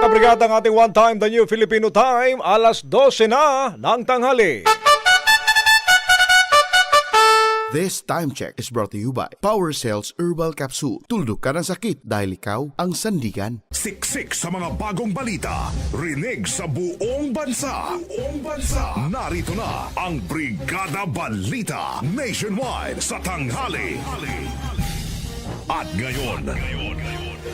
Kabrigada ang ating one time, the new Filipino time, alas 12 na ng tanghali. This time check is brought to you by Power Cells Herbal Capsule. Tuldok ka ng sakit dahil ikaw ang sandigan. Siksik sa mga bagong balita. Rinig sa buong bansa. Buong bansa. Narito na ang Brigada Balita Nationwide sa tanghali. At ngayon,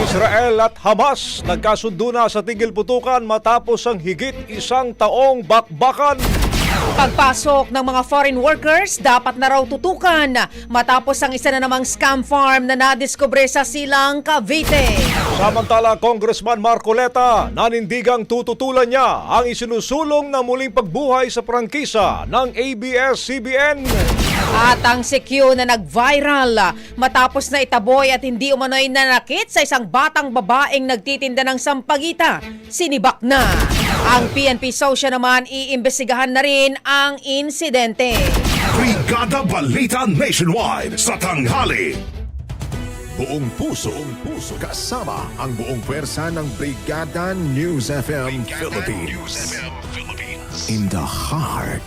Israel at Hamas nagkasundo na sa tigil putukan matapos ang higit isang taong bakbakan. Pagpasok ng mga foreign workers, dapat na raw tutukan matapos ang isa na namang scam farm na nadiskubre sa Silang, Cavite. Samantala, Congressman Marcoleta nanindigang tututulan niya ang isinusulong na muling pagbuhay sa prangkisa ng ABS-CBN. At ang CQ na nag-viral matapos na itaboy at hindi umano'y nanakit sa isang batang babaeng nagtitinda ng sampagita. Sinibak na. Ang PNP Social naman iimbestigahan na rin ang insidente. Brigada Balita Nationwide sa tanghali. Buong puso, buong puso kasama ang buong pwersa ng Brigada News FM Philippines. In the heart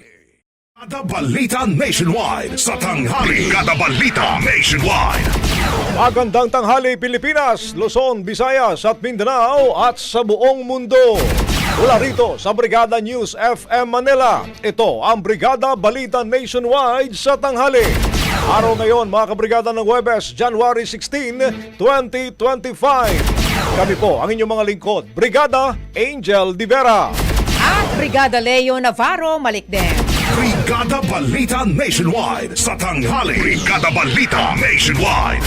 Brigada Balita Nationwide sa tanghali. Brigada Balita Nationwide. Magandang tanghali Pilipinas, Luzon, Visayas at Mindanao at sa buong mundo. Mula rito sa Brigada News FM Manila, ito ang Brigada Balita Nationwide sa tanghali. Araw ngayon mga kabrigada ng Webes, January 16, 2025. Kami po ang inyong mga lingkod, Brigada Angel Divera. At Brigada Leo Navarro Malikden. Brigada Balita Nationwide sa tanghali. Brigada Balita Nationwide.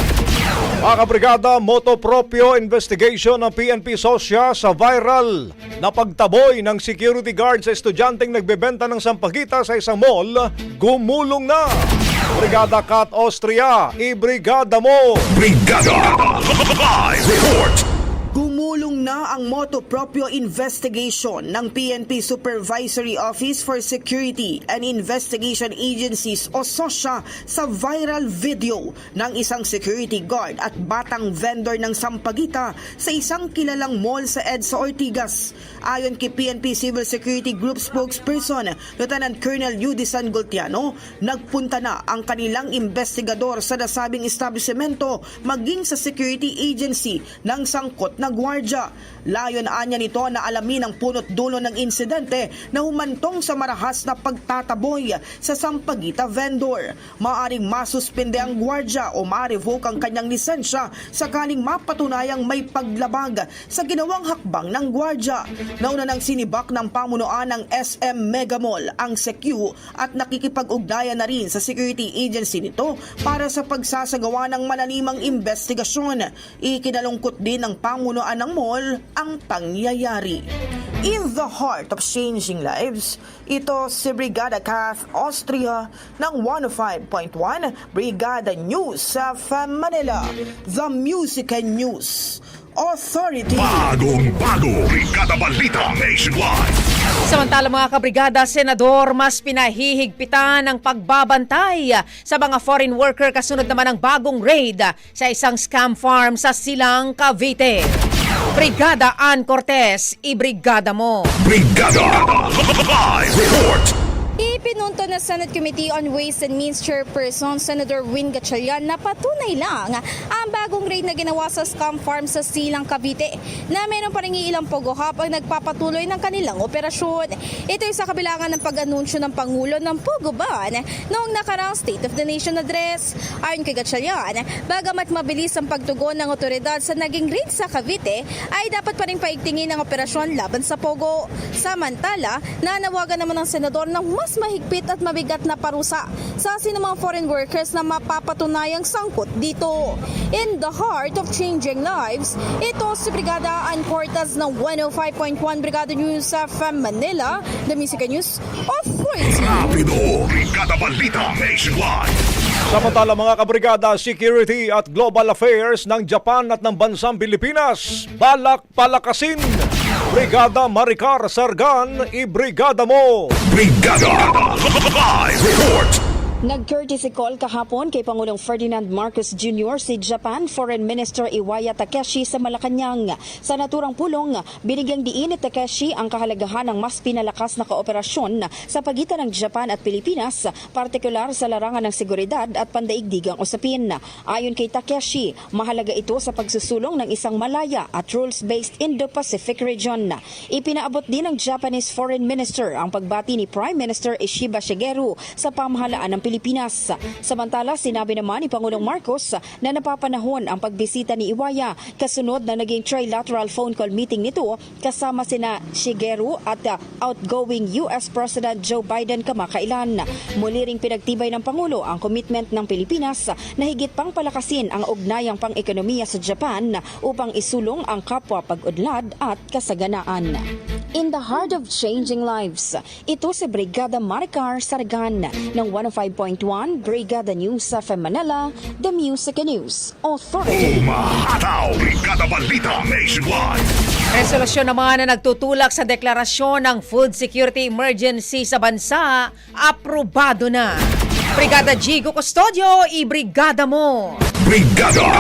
Mga kabrigada, motopropyo investigation ng PNP Sosya sa viral na pagtaboy ng security guard sa estudyanteng nagbebenta ng sampagita sa isang mall, gumulong na. Brigada Kat Austria, ibrigada mo! Brigada Live Report. Gumulong na ang Moto Proprio Investigation ng PNP Supervisory Office for Security and Investigation Agencies o SOSHA sa viral video ng isang security guard at batang vendor ng sampagita sa isang kilalang mall sa EDSA Ortigas. Ayon kay PNP Civil Security Group spokesperson Lieutenant Colonel Yudi San Gultiano, nagpunta na ang kanilang investigador sa nasabing establishmento maging sa security agency ng sangkot na gwardya. Layon anya nito na alamin ang punot dulo ng insidente na humantong sa marahas na pagtataboy sa Sampaguita vendor. Maaring masuspende ang gwardya o ma-revoke ang kanyang lisensya sakaling mapatunayang may paglabag sa ginawang hakbang ng gwardya. Nauna nang sinibak ng pamunuan ng SM Mega Mall ang SECU at nakikipag-ugnayan na rin sa security agency nito para sa pagsasagawa ng malanimang investigasyon. Ikinalungkot din ng pamunuan ng mall ang pangyayari. In the heart of changing lives, ito si Brigada Kath Austria ng 105.1 Brigada News sa Manila, The Music and News Authority. Bagong bago, Brigada Balita Nationwide. Samantala mga kabrigada, senador, mas pinahihigpitan ang pagbabantay sa mga foreign worker kasunod naman ng bagong raid sa isang scam farm sa Silang, Cavite. Brigada Ann Cortez, ibrigada mo. Brigada Live Report. Ipinunto na Senate Committee on Ways and Means Chairperson Senator Win Gatchalian na patunay lang ang bagong raid na ginawa sa scam farm sa Silang Cavite na mayroon pa rin ilang pogohap ang nagpapatuloy ng kanilang operasyon. Ito ay sa kabilangan ng pag-anunsyo ng Pangulo ng Pogo Ban noong nakaraang State of the Nation Address. Ayon kay Gatchalian, bagamat mabilis ang pagtugon ng otoridad sa naging raid sa Cavite, ay dapat pa rin paigtingin ang operasyon laban sa Pogo. Samantala, nanawagan naman ng senador ng mas mahigpit at mabigat na parusa sa sinumang foreign workers na mapapatunayang sangkot dito. In the heart of changing lives, ito si Brigada Ann Cortez ng 105.1 Brigada News FM Manila, The Music News Authority. Rapido, Brigada Balita Nationwide. Samantala mga kabrigada, Security at Global Affairs ng Japan at ng bansang Pilipinas, balak palakasin. Brigada Maricar Sargan, ibrigada mo. Brigada Live Report. Nag-courtesy call kahapon kay Pangulong Ferdinand Marcos Jr. si Japan Foreign Minister Iwaya Takeshi sa Malacanang. Sa naturang pulong, binigyang diin ni Takeshi ang kahalagahan ng mas pinalakas na kooperasyon sa pagitan ng Japan at Pilipinas, partikular sa larangan ng seguridad at pandaigdigang usapin. Ayon kay Takeshi, mahalaga ito sa pagsusulong ng isang malaya at rules-based Indo-Pacific region. Ipinaabot din ng Japanese Foreign Minister ang pagbati ni Prime Minister Ishiba Shigeru sa pamahalaan ng Pilipinas. Samantala, sinabi naman ni Pangulong Marcos na napapanahon ang pagbisita ni Iwaya kasunod na naging trilateral phone call meeting nito kasama sina Shigeru at uh, outgoing US President Joe Biden kamakailan. Muli ring pinagtibay ng Pangulo ang commitment ng Pilipinas na higit pang palakasin ang ugnayang pang-ekonomiya sa Japan upang isulong ang kapwa pag-udlad at kasaganaan. In the heart of changing lives, ito si Brigada Maricar Sargan ng 105.1 Brigada News sa Manila, The Music and News Authority. Umahataw, Brigada Balita Nationwide. Resolusyon naman na nagtutulak sa deklarasyon ng food security emergency sa bansa, aprobado na. Brigada Jigo Custodio, ibrigada mo. Brigada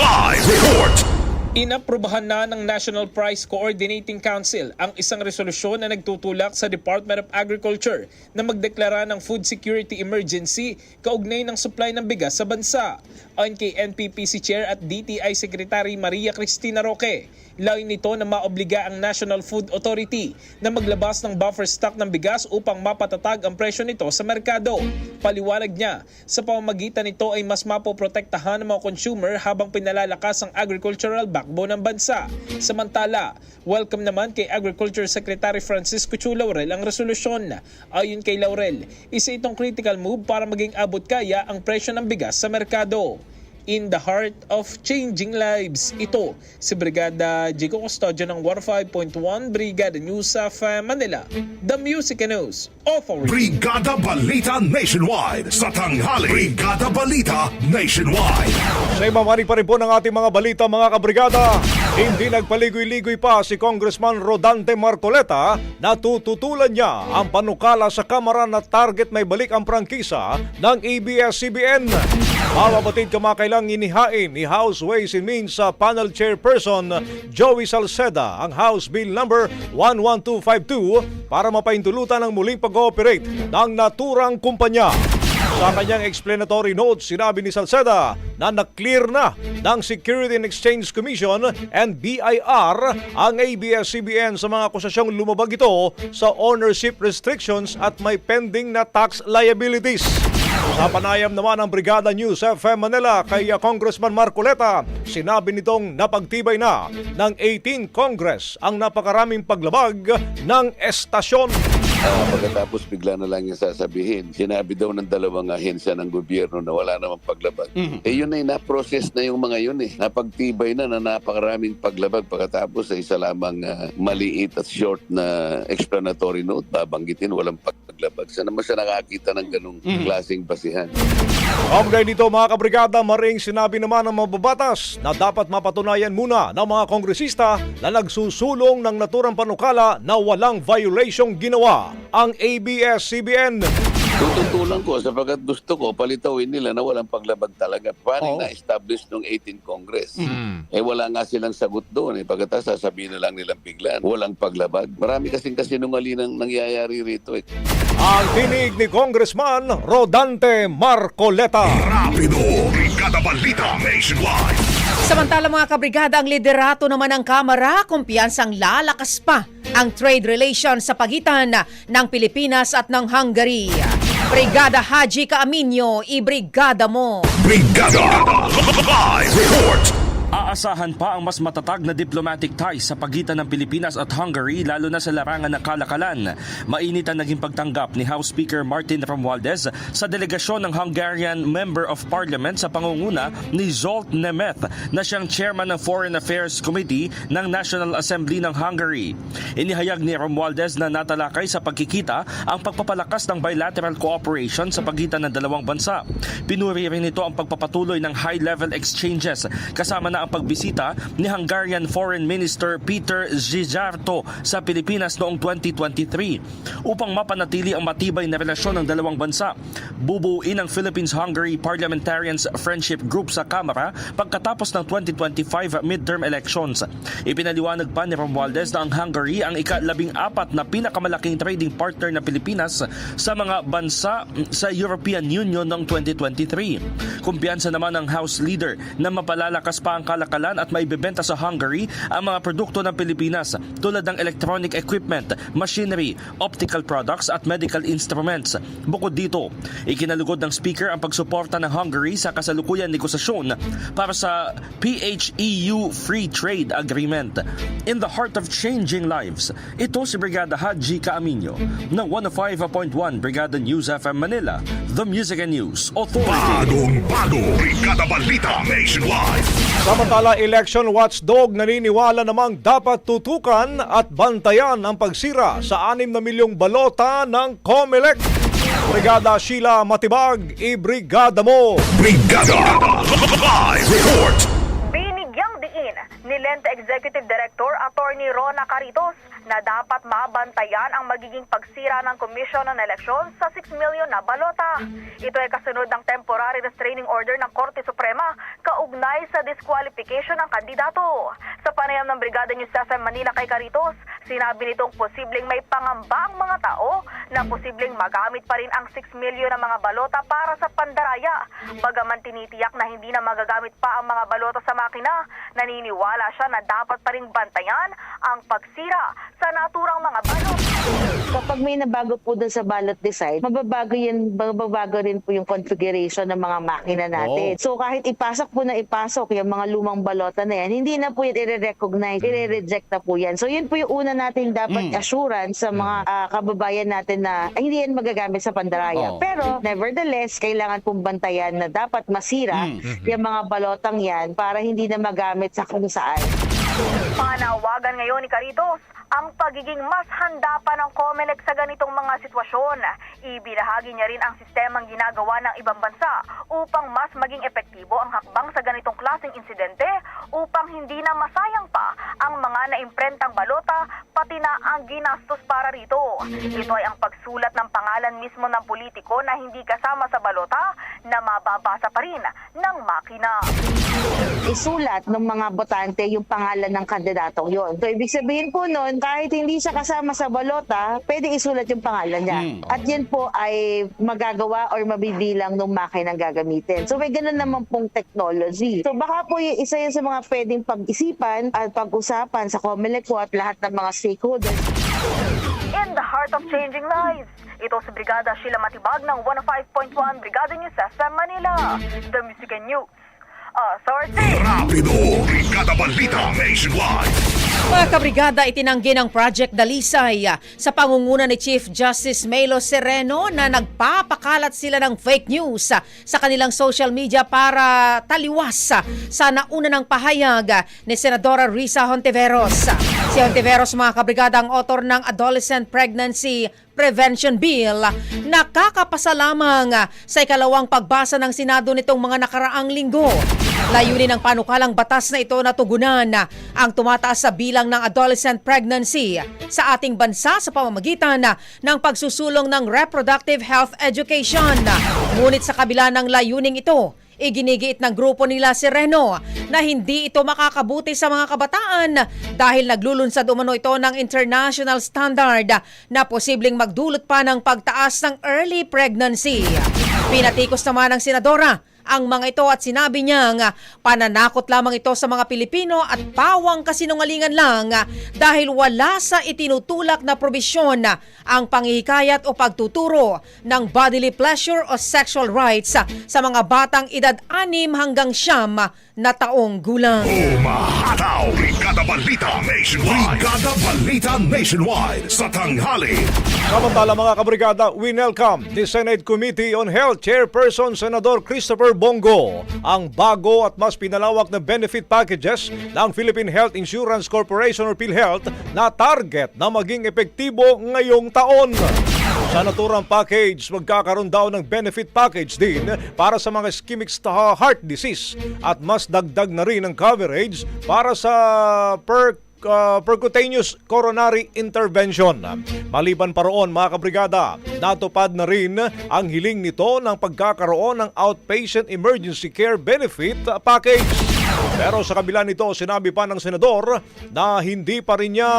Live Report. Inaprubahan na ng National Price Coordinating Council ang isang resolusyon na nagtutulak sa Department of Agriculture na magdeklara ng food security emergency kaugnay ng supply ng bigas sa bansa. Ayon kay NPPC Chair at DTI Secretary Maria Cristina Roque, layo nito na maobliga ang National Food Authority na maglabas ng buffer stock ng bigas upang mapatatag ang presyo nito sa merkado. Paliwanag niya, sa pamamagitan nito ay mas mapoprotektahan ng mga consumer habang pinalalakas ang agricultural backbone ng bansa. Samantala, welcome naman kay Agriculture Secretary Francisco Chu Laurel ang resolusyon. Ayon kay Laurel, isa itong critical move para maging abot kaya ang presyo ng bigas sa merkado. In the heart of changing lives. Ito si Brigada Jico Custodio ng 105.1 Brigada News of Manila. The Music News Authority. Brigada Balita Nationwide. Sa tanghali, Brigada Balita Nationwide. Sa imamani pa rin po ng ating mga balita mga kabrigada, hindi nagpaligoy-ligoy pa si Congressman Rodante Marcoleta na tututulan niya ang panukala sa Kamara na target may balik ang prangkisa ng ABS-CBN. Mababatid kamakailang inihain ni House Ways and Means sa panel chairperson Joey Salceda ang House Bill number 11252 para mapaintulutan ang muling pag-ooperate ng naturang kumpanya. Sa kanyang explanatory notes, sinabi ni Salceda na na-clear na ng Security and Exchange Commission and BIR ang ABS-CBN sa mga akusasyong lumabag ito sa ownership restrictions at may pending na tax liabilities. Sa panayam naman ng Brigada News FM Manila kay Congressman Marcoleta, sinabi nitong napagtibay na ng 18 Congress ang napakaraming paglabag ng estasyon. Ah, pagkatapos bigla na lang yung sasabihin, sinabi daw ng dalawang ahensya ng gobyerno na wala namang paglabag. Eh yun ay na-process na yung mga yun eh. Napagtibay na na napakaraming paglabag pagkatapos sa isa lamang ah, maliit at short na explanatory note, babanggitin walang paglabag. Sana siya nakakita ng ganong klaseng basihan. Kaugnay nito mga kabrigada, maring sinabi naman ng mababatas na dapat mapatunayan muna ng mga kongresista na nagsusulong ng naturang panukala na walang violasyong ginawa ang ABS-CBN. Tututulan ko sapagkat gusto ko palitawin nila na walang paglabag talaga. Paano Oo. na-establish nung 18 Congress? Eh wala nga silang sagot doon. Eh. Pagkatapos sasabihin na lang nilang biglan, walang paglabag. Marami kasing kasinungalingan nangyayari rito. Eh. Ang tinig ni Congressman Rodante Marcoleta. Rapido, Brigada Balita Nationwide. Samantala mga kabrigada, ang liderato naman ng Kamara, kumpiyansang lalakas pa ang trade relations sa pagitan ng Pilipinas at ng Hungary. Brigada Haji Kaaminyo, ibrigada mo! Brigada Live Report. Aasahan pa ang mas matatag na diplomatic ties sa pagitan ng Pilipinas at Hungary lalo na sa larangan ng kalakalan. Mainit ang naging pagtanggap ni House Speaker Martin Romualdez sa delegasyon ng Hungarian Member of Parliament sa pangunguna ni Zsolt Nemeth na siyang chairman ng Foreign Affairs Committee ng National Assembly ng Hungary. Inihayag ni Romualdez na natalakay sa pagkikita ang pagpapalakas ng bilateral cooperation sa pagitan ng dalawang bansa. Pinuri rin ito ang pagpapatuloy ng high-level exchanges kasama na ang pagbisita ni Hungarian Foreign Minister Peter Zijarto sa Pilipinas noong 2023 upang mapanatili ang matibay na relasyon ng dalawang bansa. Bubuuin ang Philippines-Hungary Parliamentarians Friendship Group sa Kamara pagkatapos ng 2025 midterm elections. Ipinaliwanag pa ni Romualdez na ang Hungary ang ikalabing apat na pinakamalaking trading partner ng Pilipinas sa mga bansa sa European Union noong 2023. Kumpiyansa naman ng House Leader na mapalalakas pa ang kalakalan at maibebenta sa Hungary ang mga produkto ng Pilipinas tulad ng electronic equipment, machinery, optical products at medical instruments. Bukod dito, ikinalugod ng Speaker ang pagsuporta ng Hungary sa kasalukuyang negosasyon para sa PHEU Free Trade Agreement. In the heart of changing lives, ito si Brigada Haji Kaaminyo ng 105.1 Brigada News FM Manila, The Music and News Authority. Bagong bago, Brigada Balita Nationwide. Samantala, election watchdog naniniwala namang dapat tutukan at bantayan ang pagsira sa 6 na milyong balota ng COMELEC. Brigada Sheila Matibag, ibrigada mo! Brigada Live Report. Binigyang diin ni Lente Executive Director Attorney Rona Caritos na dapat mabantayan ang magiging pagsira ng komisyon ng eleksyon sa 6 milyon na balota. Ito ay kasunod ng temporary restraining order ng Korte Suprema kaugnay sa disqualification ng kandidato. Sa panayam ng Brigada News FM Manila kay Caritos, sinabi nitong posibleng may pangamba ang mga tao na posibleng magamit pa rin ang 6 milyon na mga balota para sa pandaraya. Bagaman tinitiyak na hindi na magagamit pa ang mga balota sa makina, naniniwala siya na dapat pa rin bantayan ang pagsira sa naturang mga balot. Kapag may nabago po dun sa ballot design, mababago, yan, mababago rin po yung configuration ng mga makina natin. So kahit ipasok po na ipasok yung mga lumang balota na yan, hindi na po yan i-recognize, i-reject na po yan. So yun po yung una nating dapat assurance sa mga ah, kababayan natin na ay, hindi yan magagamit sa pandaraya. Pero nevertheless, kailangan pong bantayan na dapat masira yung mga balotang yan para hindi na magamit sa kung saan. Panawagan ngayon ni Caritos ang pagiging mas handa pa ng COMELEC sa ganitong mga sitwasyon. Ibinahagi niya rin ang sistemang ginagawa ng ibang bansa upang mas maging epektibo ang hakbang sa ganitong klaseng insidente upang hindi na masayang pa ang mga naimprentang balota pati na ang ginastos para rito. Ito ay ang pagsulat ng pangalan mismo ng politiko na hindi kasama sa balota na mababasa pa rin ng makina. Isulat ng mga botante yung pangalan ng kandidatong yon. So, ibig sabihin po nun, kahit hindi siya kasama sa balota, pwede isulat yung pangalan niya. At yan po ay magagawa or mabibilang ng makinang gagamitin. So, may ganun naman pong technology. So, baka po yung isa yan sa mga pwedeng pag-isipan at pag-usapan sa COMELEC po at lahat ng mga stakeholders. In the heart of changing lives, ito si Brigada Sheila Matibag ng 105.1 Brigada News FM Manila. The Music and News Authority. Rapido, Brigada Balita Nationwide. Mga kabrigada, itinanggi ng Project Dalisay ah, sa pangunguna ni Chief Justice Melo Sereno na nagpapakalat sila ng fake news ah, sa kanilang social media para taliwas ah, sa nauna ng pahayag ah, ni Senadora Risa Hontiveros. Si Hontiveros, mga kabrigada, ang author ng Adolescent Pregnancy Prevention Bill nakakapasa lamang ah, sa ikalawang pagbasa ng Senado nitong mga nakaraang linggo. Layunin ng panukalang batas na ito na tugunan ah, ang tumataas sa bilang ng adolescent pregnancy sa ating bansa sa pamamagitan ah, ng pagsusulong ng reproductive health education. Ngunit sa kabila ng layuning ito, Iginigiit ng grupo nila si Reno na hindi ito makakabuti sa mga kabataan dahil naglulunsad umano ito ng international standard na posibleng magdulot pa ng pagtaas ng early pregnancy. Pinatikos naman ng senadora ang mga ito at sinabi niya nga pananakot lamang ito sa mga Pilipino at pawang kasinungalingan lang ah, dahil wala sa itinutulak na probisyon ah, ang pangihikayat o pagtuturo ng bodily pleasure o sexual rights ah, sa mga batang edad 6 hanggang siyam na taong gulang. Umahataw, Brigada Balita Nationwide. Brigada Balita Nationwide sa tanghali. Samantala mga kabrigada, we welcome the Senate Committee on Health Chairperson Senador Christopher Bongo ang bago at mas pinalawak na benefit packages ng Philippine Health Insurance Corporation or PhilHealth na target na maging epektibo ngayong taon. Sa naturang package, magkakaroon daw ng benefit package din para sa mga ischemic heart disease at mas dagdag na rin ang coverage para sa per uh, percutaneous coronary intervention. Maliban pa roon mga kabrigada, natupad na rin ang hiling nito ng pagkakaroon ng outpatient emergency care benefit package. Pero sa kabila nito, sinabi pa ng senador na hindi pa rin niya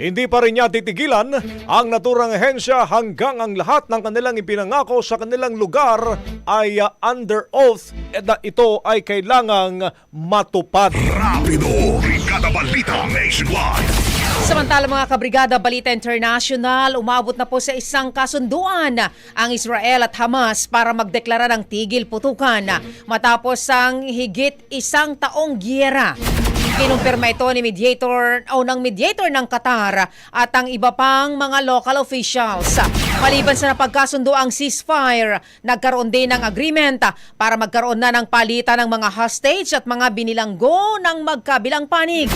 Hindi pa rin niya titigilan ang naturang ahensya hanggang ang lahat ng kanilang ipinangako sa kanilang lugar ay uh, under oath at na ito ay kailangang matupad. Rapido, Brigada Balita Nationwide. Samantala mga kabrigada Balita International, umabot na po sa isang kasunduan ang Israel at Hamas para magdeklara ng tigil putukan matapos ang higit isang taong giyera. Kinumpirma ito ni mediator o ng mediator ng Qatar at ang iba pang mga local officials. Maliban sa napagkasundo ang ceasefire, nagkaroon din ng agreement para magkaroon na ng palitan ng mga hostage at mga binilanggo ng magkabilang panig.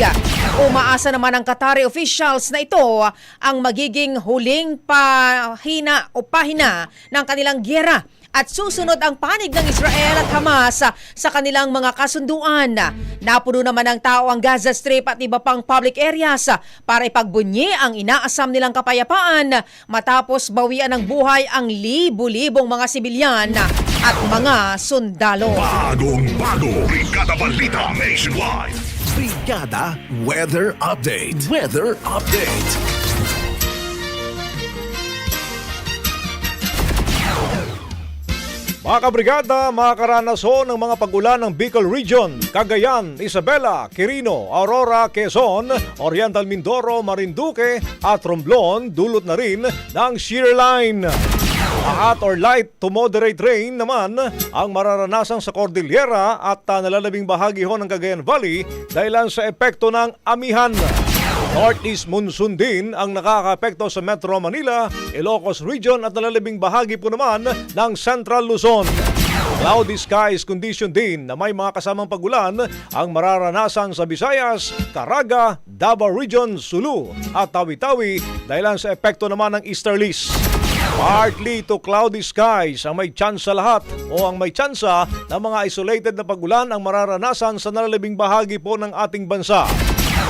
Umaasa naman ang Qatari officials na ito ang magiging huling pahina o pahina ng kanilang gyera at susunod ang panig ng Israel at Hamas sa kanilang mga kasunduan. Napuno naman ng tao ang Gaza Strip at iba pang public areas para ipagbunyi ang inaasam nilang kapayapaan matapos bawian ng buhay ang libu-libong mga sibilyan at mga sundalo. Bagong bago, Brigada Balita Nationwide. Brigada Weather Update. Weather Update. Mga kabrigada, mga ng mga pagulan ng Bicol Region, Cagayan, Isabela, Quirino, Aurora, Quezon, Oriental Mindoro, Marinduque at Romblon dulot na rin ng shear line. Hot or light to moderate rain naman ang mararanasan sa Cordillera at uh, nalalabing bahagi ho ng Cagayan Valley dahilan sa epekto ng amihan. Northeast monsoon din ang nakakaapekto sa Metro Manila, Ilocos Region at nalalabing bahagi po naman ng Central Luzon. Cloudy skies condition din na may mga kasamang pagulan ang mararanasan sa Visayas, Caraga, Davao Region, Sulu at Tawi-Tawi dahilan sa epekto naman ng easterlies. Partly to cloudy skies ang may tsansa lahat o ang may tsansa ng mga isolated na pagulan ang mararanasan sa nalalabing bahagi po ng ating bansa.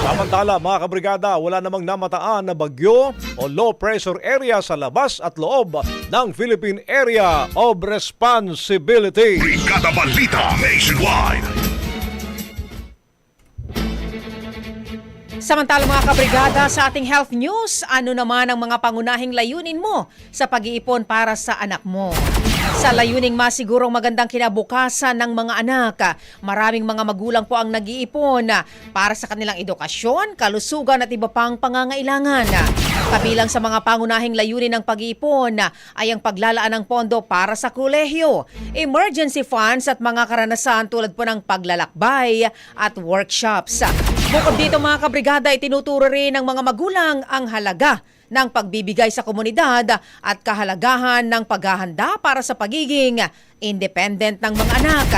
Samantala mga kabrigada, wala namang namataan na bagyo o low pressure area sa labas at loob ng Philippine Area of Responsibility. Brigada Balita Nationwide. Samantala mga kabrigada sa ating health news, ano naman ang mga pangunahing layunin mo sa pag-iipon para sa anak mo? Sa layuning masigurong magandang kinabukasan ng mga anak, maraming mga magulang po ang nag-iipon para sa kanilang edukasyon, kalusugan at iba pang pangangailangan. Kabilang sa mga pangunahing layunin ng pag-iipon ay ang paglalaan ng pondo para sa kolehiyo, emergency funds at mga karanasan tulad po ng paglalakbay at workshops. Bukod dito mga kabrigada, itinuturo rin ng mga magulang ang halaga ng pagbibigay sa komunidad at kahalagahan ng paghahanda para sa pagiging independent ng mga anak.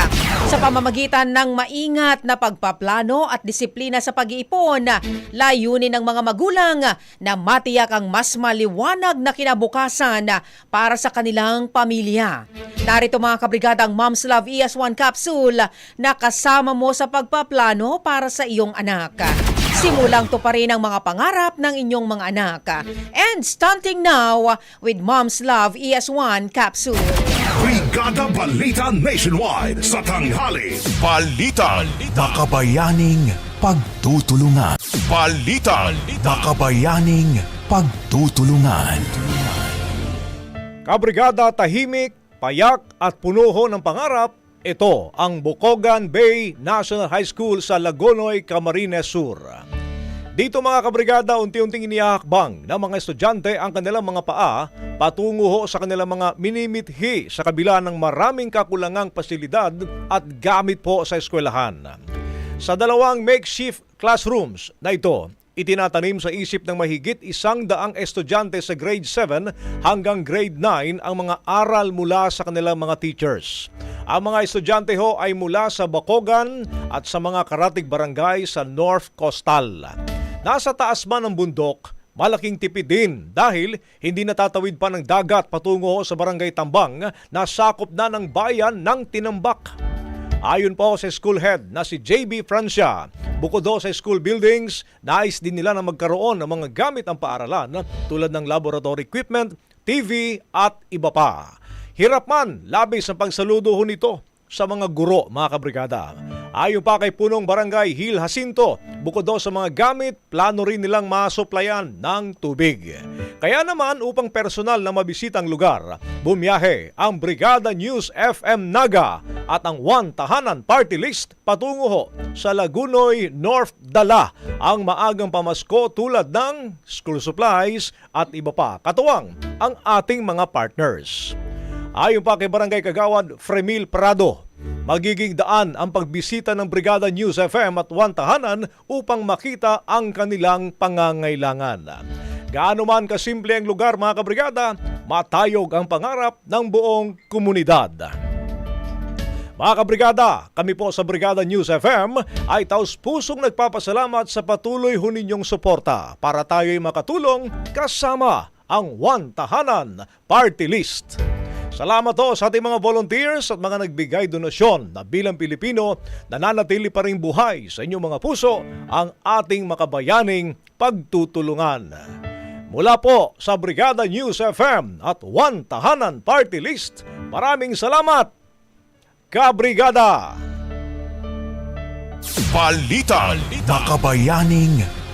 Sa pamamagitan ng maingat na pagpaplano at disiplina sa pag-iipon, layunin ng mga magulang na matiyak ang mas maliwanag na kinabukasan para sa kanilang pamilya. Narito mga kabrigada ang Mom's Love ES1 capsule na kasama mo sa pagpaplano para sa iyong anak. Simulang to pa rin ang mga pangarap ng inyong mga anak. And stunting now with Mom's Love ES1 capsule. Brigada Balita Nationwide sa tanghali. Balita. Makabayaning pagtutulungan. Balita. Makabayaning pagtutulungan. Kabrigada tahimik, payak at punuho ng pangarap, ito ang Bukogan Bay National High School sa Lagonoy, Camarines Sur. Dito mga kabrigada, unti-unting iniahakbang ng mga estudyante ang kanilang mga paa patungo ho sa kanilang mga minimithi sa kabila ng maraming kakulangang pasilidad at gamit po sa eskwelahan. Sa dalawang makeshift classrooms na ito, itinatanim sa isip ng mahigit isang daang estudyante sa grade 7 hanggang grade 9 ang mga aral mula sa kanilang mga teachers. Ang mga estudyante ho ay mula sa Bacogan at sa mga karatig barangay sa North Coastal. Nasa taas man ng bundok, malaking tipid din dahil hindi natatawid pa ng dagat patungo sa barangay Tambang na sakop na ng bayan ng Tinambak. Ayon po sa school head na si JB Francia, bukod do sa school buildings, nais din nila na magkaroon ng mga gamit ang paaralan tulad ng laboratory equipment, TV at iba pa. Hirap man, labis ang pagsaludo ho nito sa mga guro, mga kabrigada. Ayon pa kay punong barangay Hil Jacinto, bukod daw sa mga gamit, plano rin nilang masuplayan ng tubig. Kaya naman upang personal na mabisita ang lugar, bumiyahe ang Brigada News FM Naga at ang One Tahanan Party List patungo ho sa Lagunoy North Dala ang maagang pamasko tulad ng school supplies at iba pa. Katuwang ang ating mga partners. Ayon pa kay Barangay Kagawad Fremil Prado, magiging daan ang pagbisita ng Brigada News FM at One Tahanan upang makita ang kanilang pangangailangan. Gaano man kasimple ang lugar mga kabrigada, matayog ang pangarap ng buong komunidad. Mga kabrigada, kami po sa Brigada News FM ay taus pusong nagpapasalamat sa patuloy ho ninyong suporta para tayo'y makatulong kasama ang One Tahanan Party List. Salamat ho sa ating mga volunteers at mga nagbigay donasyon na bilang Pilipino nananatili pa rin buhay sa inyong mga puso ang ating makabayaning pagtutulungan. Mula po sa Brigada News FM at One Tahanan Party List, maraming salamat! Kabrigada! Balita. Makabayaning